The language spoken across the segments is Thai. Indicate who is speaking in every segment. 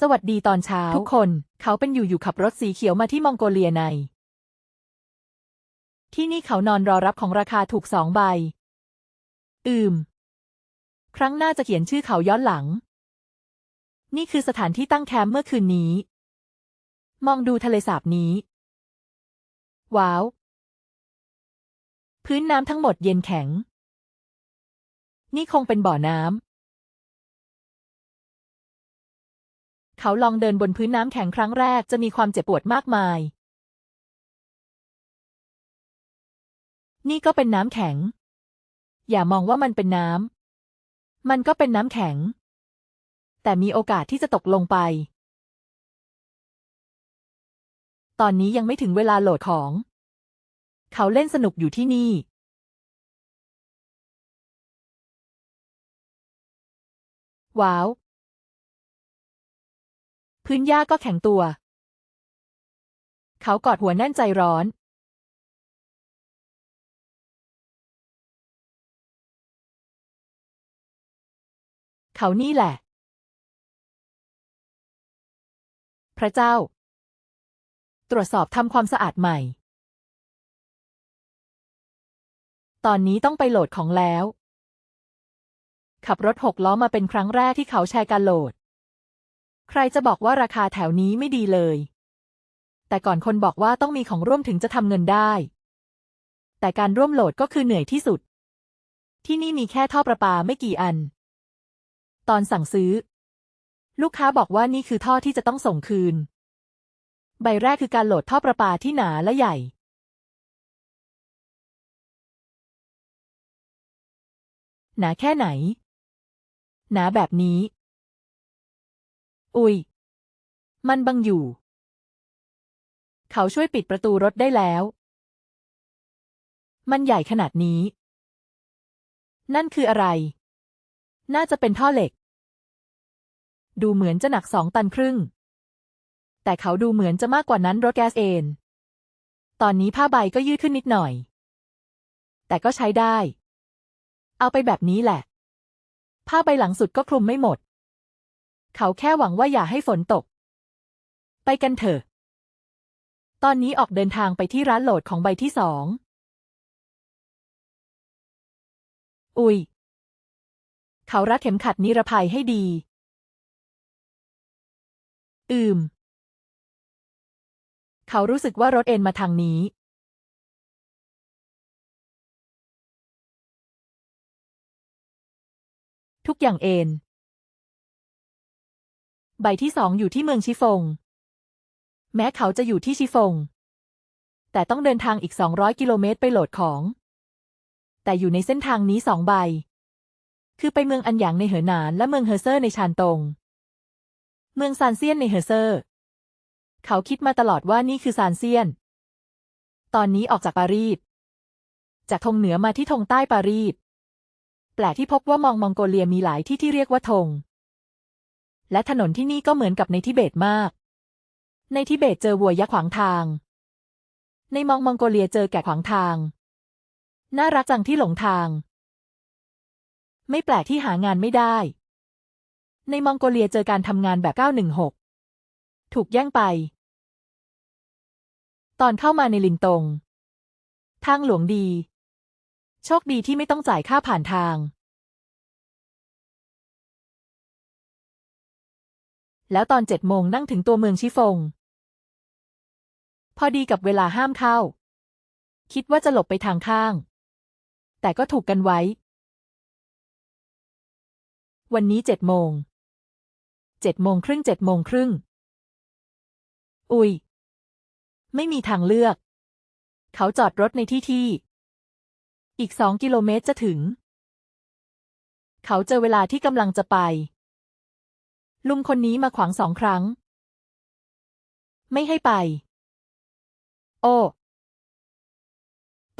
Speaker 1: สวัสดีตอนเช้า ทุกคนเขาเป็นอยู่อยู่ขับรถสีเขียวมาที่มองโกเลียใน ที่นี่เขานอนรอรับของราคาถูกสองใบ อืม ครั้งหน้าจะเขียนชื่อเขาย้อนหลัง นี่คือสถานที่ตั้งแคมป์เมื่อคืนนี้ มองดูทะเลสาบนี้ ว้าว พื้นน้ำทั้งหมดเย็นแข็ง นี่คงเป็นบ่อน้ำ เขาลองเดินบนพื้นน้ำแข็งครั้งแรกจะมีความเจ็บปวดมากมาย นี่ก็เป็นน้ำแข็ง อย่ามองว่ามันเป็นน้ำ มันก็เป็นน้ำแข็ง แต่มีโอกาสที่จะตกลงไป ตอนนี้ยังไม่ถึงเวลาโหลดของ เขาเล่นสนุกอยู่ที่นี่ว้าว พื้นหญ้าก็แข็งตัว เขากอดหัวแน่นใจร้อนเขานี่แหละ พระเจ้า ตรวจสอบทำความสะอาดใหม่ ตอนนี้ต้องไปโหลดของแล้ว ขับรถหกล้อมาเป็นครั้งแรกที่เขาแชร์การโหลด ใครจะบอกว่าราคาแถวนี้ไม่ดีเลย แต่ก่อนคนบอกว่าต้องมีของร่วมถึงจะทำเงินได้ แต่การร่วมโหลดก็คือเหนื่อยที่สุด ที่นี่มีแค่ท่อประปาไม่กี่อัน ตอนสั่งซื้อ ลูกค้าบอกว่านี่คือท่อที่จะต้องส่งคืน ใบแรกคือการโหลดท่อประปาที่หนาและใหญ่ หนาแค่ไหน หนาแบบนี้ อุย มันบังอยู่ เขาช่วยปิดประตูรถได้แล้ว มันใหญ่ขนาดนี้ นั่นคืออะไร น่าจะเป็นท่อเหล็ก ดูเหมือนจะหนักสองตันครึ่ง แต่เขาดูเหมือนจะมากกว่านั้นรถแก๊สเอนตอนนี้ผ้าใบก็ยืดขึ้นนิดหน่อย แต่ก็ใช้ได้ เอาไปแบบนี้แหละ ผ้าใบหลังสุดก็คลุมไม่หมด เขาแค่หวังว่าอย่าให้ฝนตก ไปกันเถอะ ตอนนี้ออกเดินทางไปที่ร้านโหลดของใบที่สอง อุย เขารัดเข็มขัดนิรภัยให้ดี อืม เขารู้สึกว่ารถเอ็นมาทางนี้ ทุกอย่างเอ็น ใบที่สองอยู่ที่เมืองชิฟง แม้เขาจะอยู่ที่ชิฟง แต่ต้องเดินทางอีก 200 กิโลเมตรไปโหลดของ แต่อยู่ในเส้นทางนี้สองใบ คือไปเมืองอันหยางในเหอหนาน และเมืองเฮอเซอร์ในชานตง เมืองซานเซียนในเฮอเซอร์ เขาคิดมาตลอดว่านี่คือซานเซียน ตอนนี้ออกจากปารีส จากธงเหนือมาที่ธงใต้ปารีส แปลกที่พบว่ามองมองโกเลียมีหลายที่ที่เรียกว่าธง และถนนที่นี่ก็เหมือนกับในทิเบตมาก ในทิเบตเจอวัวยักษ์ขวางทาง ในมองมองโกเลียเจอแกะขวางทาง น่ารักจังที่หลงทาง ไม่แปลกที่หางานไม่ได้ ในมองโกเลียเจอการทำงานแบบ 916 ถูกแย่งไป ตอนเข้ามาในลินตง ทางหลวงดี โชคดีที่ไม่ต้องจ่ายค่าผ่านทาง แล้วตอนเจ็ดโมงนั่งถึงตัวเมืองชิฟง พอดีกับเวลาห้ามเข้า คิดว่าจะหลบไปทางข้าง แต่ก็ถูกกันไว้ วันนี้เจ็ดโมง เจ็ดโมงครึ่งเจ็ดโมงครึ่ง อุย ไม่มีทางเลือก เขาจอดรถในที่ที่ อีกสองกิโลเมตรจะถึง เขาเจอเวลาที่กำลังจะไป ลุงคนนี้มาขวางสองครั้ง ไม่ให้ไป โอ้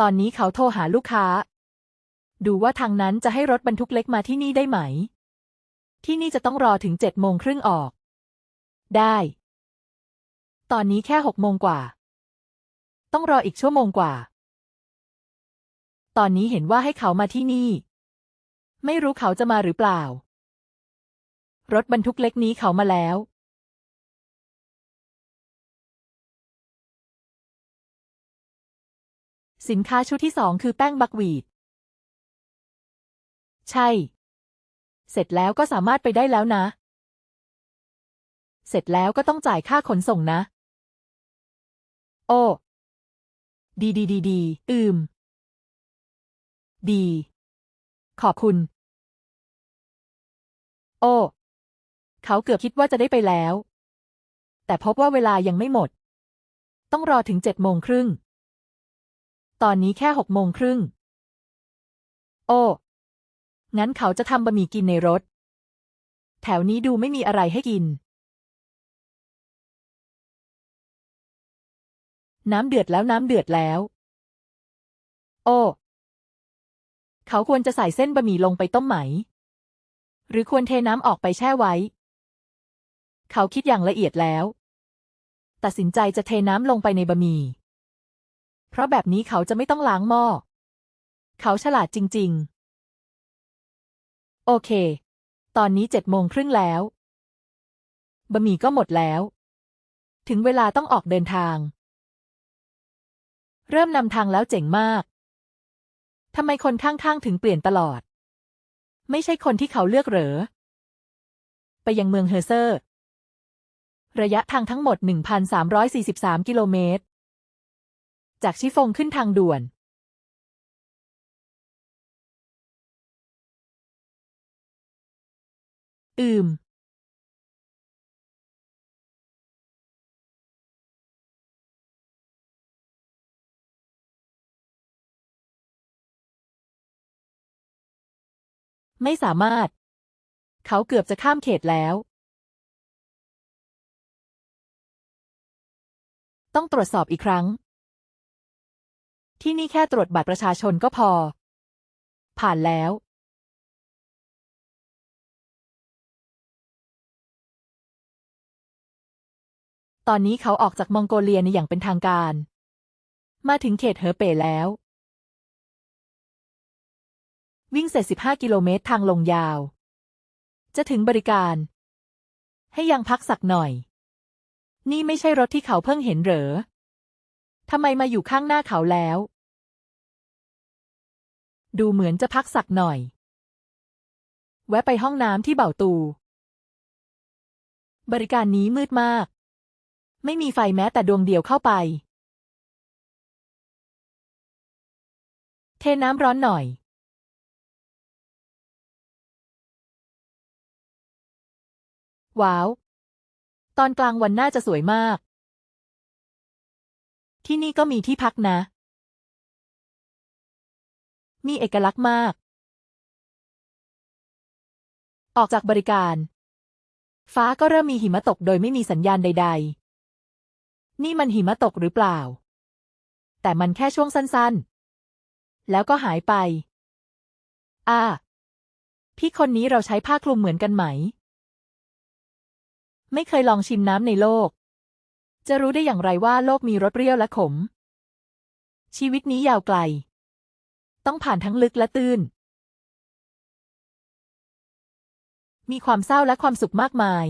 Speaker 1: ตอนนี้เขาโทรหาลูกค้า ดูว่าทางนั้นจะให้รถบรรทุกเล็กมาที่นี่ได้ไหม ที่นี่จะต้องรอถึงเจ็ดโมงครึ่งออก ได้ ตอนนี้แค่หกโมงกว่า ต้องรออีกชั่วโมงกว่า ตอนนี้เห็นว่าให้เขามาที่นี่ ไม่รู้เขาจะมาหรือเปล่า รถบรรทุกเล็กนี้เขามาแล้วสินค้าชุดที่สองคือแป้งบักวีด ใช่ เสร็จแล้วก็สามารถไปได้แล้วนะ เสร็จแล้วก็ต้องจ่ายค่าขนส่งนะ โอ้ ดีดีดีดีอืม ดี ขอบคุณ โอ้ เขาเกือบคิดว่าจะได้ไปแล้ว แต่พบว่าเวลายังไม่หมด ต้องรอถึงเจ็ดโมงครึ่ง ตอนนี้แค่หกโมงครึ่ง โอ้ งั้นเขาจะทำบะหมี่กินในรถ แถวนี้ดูไม่มีอะไรให้กิน น้ำเดือดแล้วน้ำเดือดแล้ว โอ้เขาควรจะใส่เส้นบะหมี่ลงไปต้มไหม หรือควรเทน้ำออกไปแช่ไว้ เขาคิดอย่างละเอียดแล้ว ตัดสินใจจะเทน้ำลงไปในบะหมี่ เพราะแบบนี้เขาจะไม่ต้องล้างหม้อ เขาฉลาดจริง ๆ โอเค ตอนนี้เจ็ดโมงครึ่งแล้ว บะหมี่ก็หมดแล้ว ถึงเวลาต้องออกเดินทาง เริ่มนำทางแล้วเจ๋งมากทำไมคนข้างๆถึงเปลี่ยนตลอด ไม่ใช่คนที่เขาเลือกเหรอ ไปยังเมืองเฮอร์เซอร์ ระยะทางทั้งหมด 1,343 กิโลเมตร จากชิฟงขึ้นทางด่วนอืม ไม่สามารถ เขาเกือบจะข้ามเขตแล้ว ต้องตรวจสอบอีกครั้ง ที่นี่แค่ตรวจบัตรประชาชนก็พอ ผ่านแล้ว ตอนนี้เขาออกจากมองโกเลียในอย่างเป็นทางการ มาถึงเขตเหอเป่แล้ว วิ่งเสร็จ 15 กิโลเมตรทางลงยาว จะถึงบริการ ให้ยังพักสักหน่อย นี่ไม่ใช่รถที่เขาเพิ่งเห็นเหรอ ทำไมมาอยู่ข้างหน้าเขาแล้ว ดูเหมือนจะพักสักหน่อย แวะไปห้องน้ำที่เบ่าตู บริการนี้มืดมาก ไม่มีไฟแม้แต่ดวงเดียวเข้าไป เทน้ำร้อนหน่อยว้าว ตอนกลางวันน่าจะสวยมาก ที่นี่ก็มีที่พักนะ มีเอกลักษณ์มาก ออกจากบริการ ฟ้าก็เริ่มมีหิมะตกโดยไม่มีสัญญาณใด ๆ นี่มันหิมะตกหรือเปล่า แต่มันแค่ช่วงสั้นๆ แล้วก็หายไป อ่าพี่คนนี้เราใช้ผ้าคลุมเหมือนกันไหม ไม่เคยลองชิมน้ำในโลก จะรู้ได้อย่างไรว่าโลกมีรสเปรี้ยวและขม ชีวิตนี้ยาวไกล ต้องผ่านทั้งลึกและตื้น มีความเศร้าและความสุขมากมาย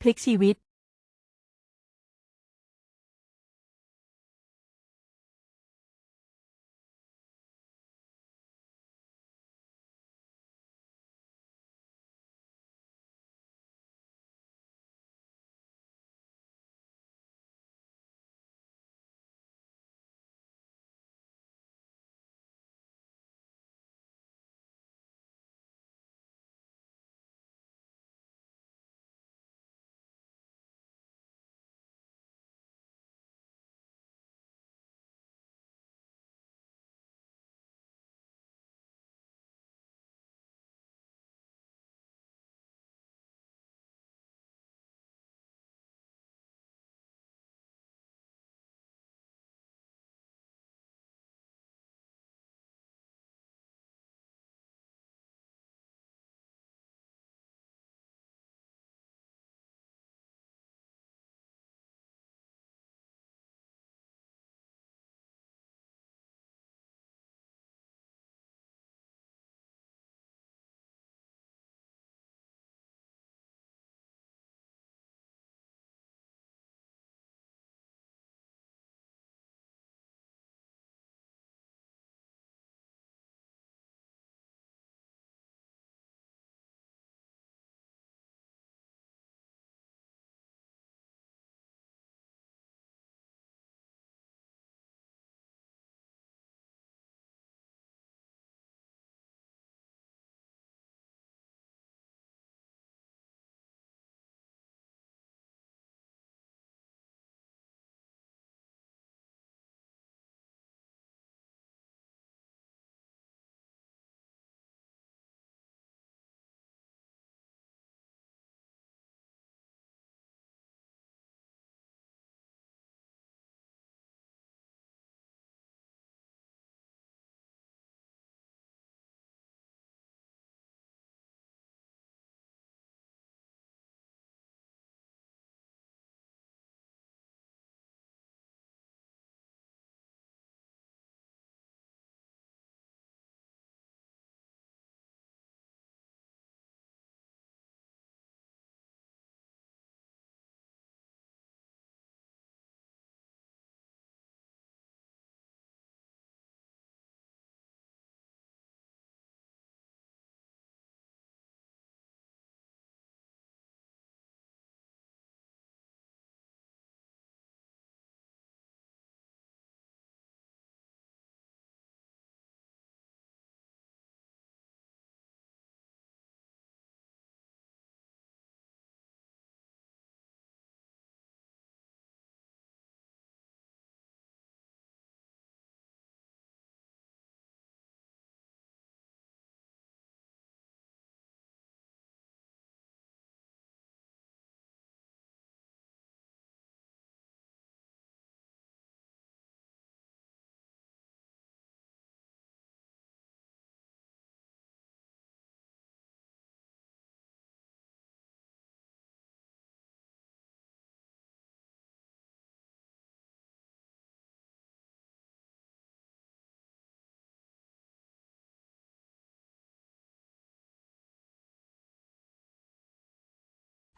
Speaker 1: พลิกชีวิต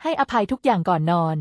Speaker 1: ให้อภัยทุกอย่างก่อนนอน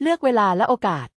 Speaker 1: เลือกเวลาและโอกาส